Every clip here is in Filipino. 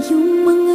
hương mừng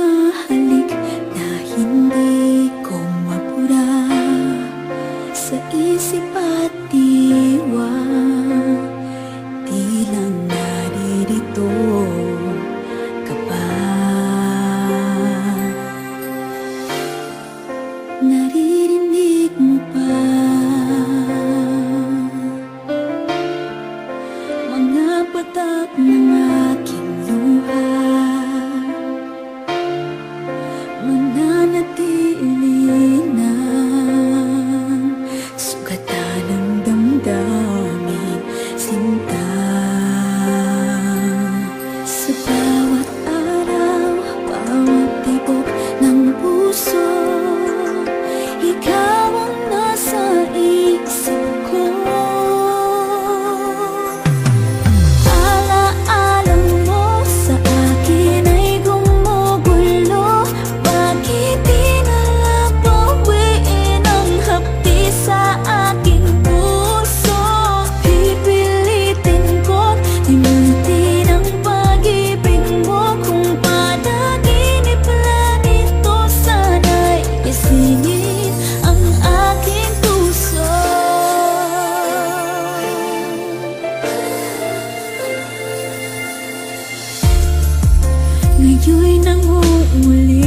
tayo'y nangunguli